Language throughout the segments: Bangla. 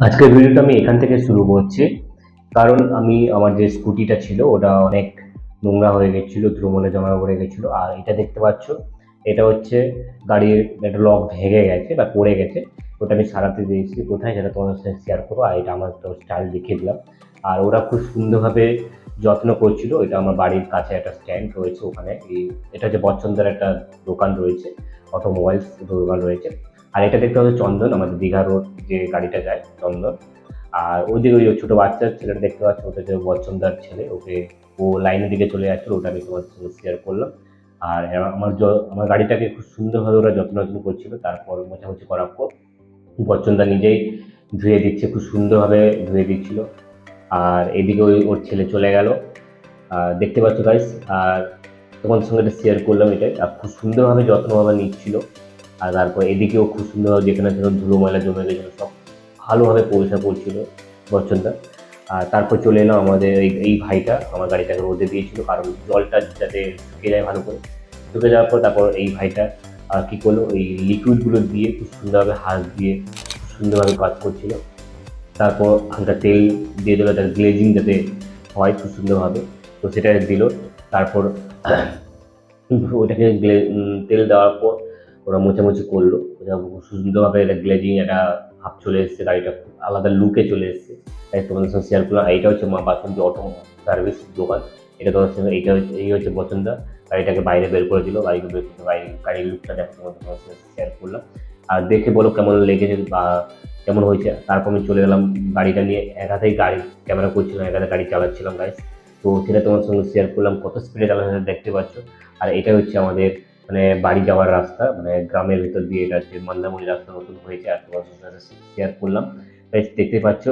আজকের ভিডিওটা আমি এখান থেকে শুরু করছি। কারণ আমি, আমার যে স্কুটিটা ছিল, ওটা অনেক নোংরা হয়ে গেছিল ধুলোমলে জমা পড়ে গেছিল। আর এটা দেখতে পাচ্ছ, এটা হচ্ছে গাড়ির একটা লক ভেঙে গেছে বা পড়ে গেছে। ওটা আমি সারাতে দিয়েছি। কোথায় সেটা তোমাদের সাথে শেয়ার করব। আর এটা আমার তো স্টাইল দেখিয়ে দিলাম। আর ওরা খুব সুন্দরভাবে যত্ন করছিল। এটা আমার বাড়ির কাছে একটা স্ট্যান্ড রয়েছে ওখানে। এটা হচ্ছে বচ্চনদের একটা দোকান রয়েছে, অটোমোবাইলস দোকান রয়েছে। আর এটা দেখতে হচ্ছে চন্দন, আমাদের দীঘা রোড যে গাড়িটা যায়, চন্দন। আর ওইদিকে ওই ছোটো বাচ্চা ছেলেটা দেখতে পাচ্ছ, ওটা হচ্ছে বচ্চনদার ছেলে, ওকে ও লাইনের দিকে চলে যাচ্ছিল, ওটা আমি তোমার সঙ্গে শেয়ার করলাম। আর আমার আমার গাড়িটাকে খুব সুন্দরভাবে ওরা যত্ন যত্ন করছিল, তারপর মোছামুছি করার পর বচ্চনদা নিজেই ধুয়ে দিচ্ছে, খুব সুন্দরভাবে ধুয়ে দিচ্ছিল। আর এদিকে ওই ওর ছেলে চলে গেল। দেখতে পাচ্ছ গাইস আর তোমার সঙ্গে এটা শেয়ার করলাম এটাই, আর খুব সুন্দরভাবে যত্নভাবে নিচ্ছিল। আর তারপর এদিকেও খুব সুন্দরভাবে যেখানে যেন ধুলো, ময়লা জমে গেছিল সব ভালোভাবে পরিষ্কার করছিল বচ্চনদা আর তারপর চলে এলাম আমাদের এই এই ভাইটা আমার গাড়িটাকে রোদে দিয়েছিল, কারণ জলটা যাতে শুকিয়ে যায় ভালো করে। শুকে যাওয়ার পর তারপর এই ভাইটা কি করল? ওই লিকুইডগুলো দিয়ে খুব সুন্দরভাবে হাত দিয়ে সুন্দরভাবে কাজ করছিল। তারপর হালকা তেল দিয়ে দিল, তার গ্লেজিং যাতে হয় খুব সুন্দরভাবে। তো সেটা দিল। তারপর গ্লে- তেল দেওয়ার পর ওরা মোছামুছি করল। সুন্দরভাবে এটা গ্লেজিং একটা ভাব চলে এসেছে, গাড়িটা আলাদা লুকে চলে এসেছে। তাই তোমাদের সঙ্গে শেয়ার করলাম। এইটা হচ্ছে মা বাসন্তী অটো সার্ভিস দোকান। এটা তোমাদের সঙ্গে, এইটা হচ্ছে, এই হচ্ছে বসন্তদা গাড়িটাকে বাইরে বের করে দিল গাড়িকে বের করে বাইরে গাড়ির লুকটা দেখো, তোমাদের সঙ্গে শেয়ার করলাম। আর দেখে বলো কেমন লেগেছে বা কেমন হয়েছে। তারপর আমি চলে গেলাম গাড়িটা নিয়ে। এক হাতেই গাড়ি ক্যামেরা করছিলাম এক হাতে গাড়ি চালাচ্ছিলাম গাইস তো সেটা তোমার সঙ্গে শেয়ার করলাম। কত স্পিডে চালানো দেখতে পাচ্ছ। আর এটা হচ্ছে আমাদের মানে বাড়ি যাওয়ার রাস্তা মানে গ্রামের ভিতর দিয়ে এটা হচ্ছে মন্দামণি রাস্তা নতুন হয়েছে আর তোমার সঙ্গে শেয়ার করলাম। তাই দেখতে পাচ্ছ।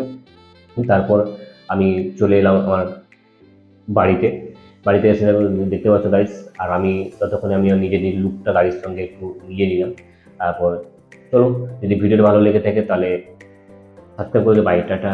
তারপর আমি চলে এলাম আমার বাড়িতে। বাড়িতে এসে দেখতে পাচ্ছ গাইস আর আমি ততক্ষণে আমি নিজের নিজের লুকটা গাড়ির সঙ্গে একটু নিয়ে নিলাম। তারপর চলো, যদি ভিডিওটা ভালো লেগে থাকে তাহলে সাবস্ক্রাইব করে বাড়িটাটা